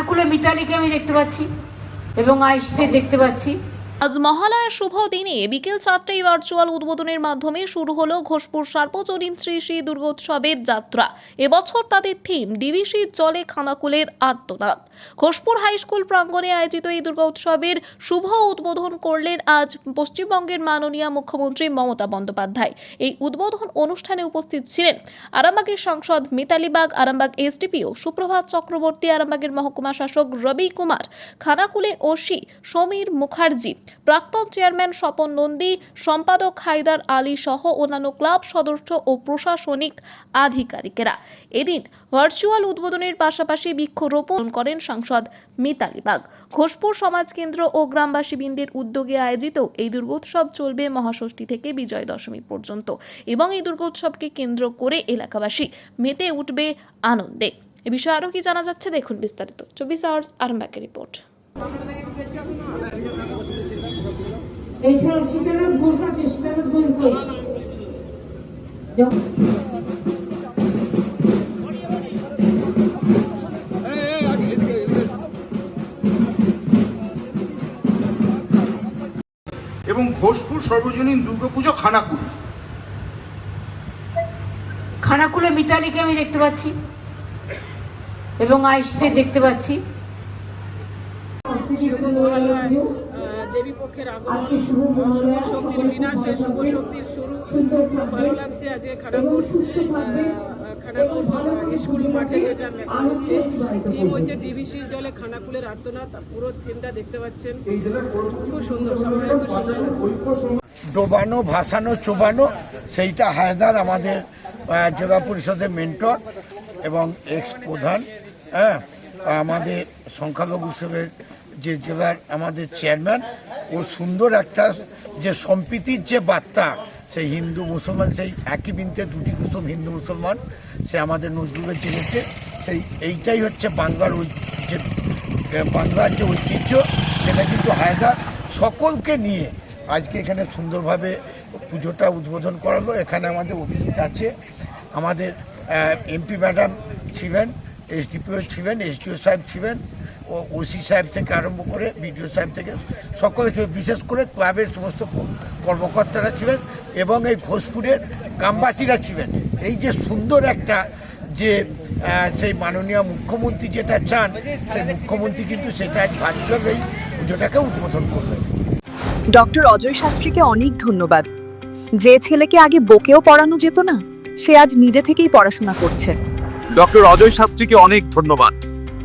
খানাকুলে মিটালিকে আমি দেখতে পাচ্ছি এবং আইসিতে দেখতে পাচ্ছি। আজ মহালয়ার শুভ দিনে বিকেল চারটায় ভার্চুয়াল উদ্বোধনের মাধ্যমে শুরু হলো ঘোষপুর সার্বজনীন শ্রী শ্রী দুর্গোৎসবের যাত্রা। এবছর তাদের থিম ডিভিসির জলে খানাকুলের আর্তনাদ। ঘোষপুর হাই স্কুল প্রাঙ্গণে আয়োজিত এই দুর্গোৎসবের শুভ উদ্বোধন করলেন আজ পশ্চিমবঙ্গের মাননীয় মুখ্যমন্ত্রী মমতা বন্দ্যোপাধ্যায়। এই উদ্বোধন অনুষ্ঠানে উপস্থিত ছিলেন আরামবাগের সাংসদ মিতালি বাগ, আরামবাগ এসডিপিও সুপ্রভাত চক্রবর্তী, আরামবাগের মহকুমা শাসক রবি কুমার, খানাকুলের ওসি সমীর মুখার্জি প্রাক্তন চেয়ারম্যান স্বপন নন্দী, সম্পাদক হায়দার আলী সহ অন্যান্য ক্লাব সদস্য ও প্রশাসনিক আধিকারিকেরা। এদিন ভার্চুয়াল উদ্বোধনের পাশাপাশি বৃক্ষরোপণ করেন সাংসদ মিতালি বাগ। ঘোষপুর সমাজ কেন্দ্র ও গ্রামবাসী বৃন্দের উদ্যোগে আয়োজিত এই দুর্গোৎসব চলবে মহাষষ্ঠী থেকে বিজয় দশমী পর্যন্ত এবং এই দুর্গোৎসবকে কেন্দ্র করে এলাকাবাসী মেতে উঠবে আনন্দে। এ বিষয়ে আরও কি জানা যাচ্ছে? দেখুন বিস্তারিত। চব্বিশ আওয়ার্স আরামবাগের রিপোর্ট। এছাড়া শীতানাথ ঘোষ আছে কই এবং ঘোষপুর সর্বজনীন দুর্গাপুজো খানাকুল। খানাকুলে মিতালিকে আমি দেখতে পাচ্ছি এবং আয়ুষদের দেখতে পাচ্ছি। দেবী পক্ষের আগমন শুভ শক্তির বিনাশে শুভ শক্তির শুরু। খুব ভালো লাগছে আজকে খানাকুল এবং স্কুল মাঠে যেটা মেলা হচ্ছে থিম হচ্ছে ডিভিসির জলে খানাকুলের আর্তনাদ পুরো থিমটা দেখতে পাচ্ছেন। খুব সুন্দর সবাই খুব সুন্দর। ডোবানো ভাসানো চোবানো সেইটা হায়দার আমাদের জেলা পরিষদের মেন্টর এবং এক্স প্রধান হ্যাঁ আমাদের সংখ্যালঘু হিসেবে যে জেলার আমাদের চেয়ারম্যান ও সুন্দর একটা যে সম্প্রীতির যে বার্তা, সেই হিন্দু মুসলমান, সেই একই বিনতে দুটি কুসুম হিন্দু মুসলমান, সে আমাদের নজরুলের জেনেছে সেই এইটাই হচ্ছে বাংলার যে বাংলার যে ঐতিহ্য, সেটা কিন্তু হায়দার সকলকে নিয়ে আজকে এখানে সুন্দরভাবে পুজোটা উদ্বোধন করালো। এখানে আমাদের অতিথি আছে, আমাদের এমপি ম্যাডাম ছিলেন এসডিপিও ছিলেন এসডিও সাহেব ছিলেন ওসি সাহেব থেকে আরম্ভ করে বিডিও সাহেব থেকে সকলে ছিল বিশেষ করে ক্লাবের সমস্ত কর্মকর্তারা ছিলেন এবং এই ঘোষপুরের গ্রামবাসীরা ছিলেন। এই যে সুন্দর একটা যে সেই মাননীয় মুখ্যমন্ত্রী যেটা চান সেই মুখ্যমন্ত্রী কিন্তু সেটা আজ ভার্চুয়াল এই পুজোটাকে উদ্বোধন করবেন ডক্টর অজয় শাস্ত্রীকে অনেক ধন্যবাদ। যে ছেলেকে আগে বকেও পড়ানো যেত না সে আজ নিজে থেকেই পড়াশোনা করছে। ডক্টর অজয় শাস্ত্রীকে অনেক ধন্যবাদ।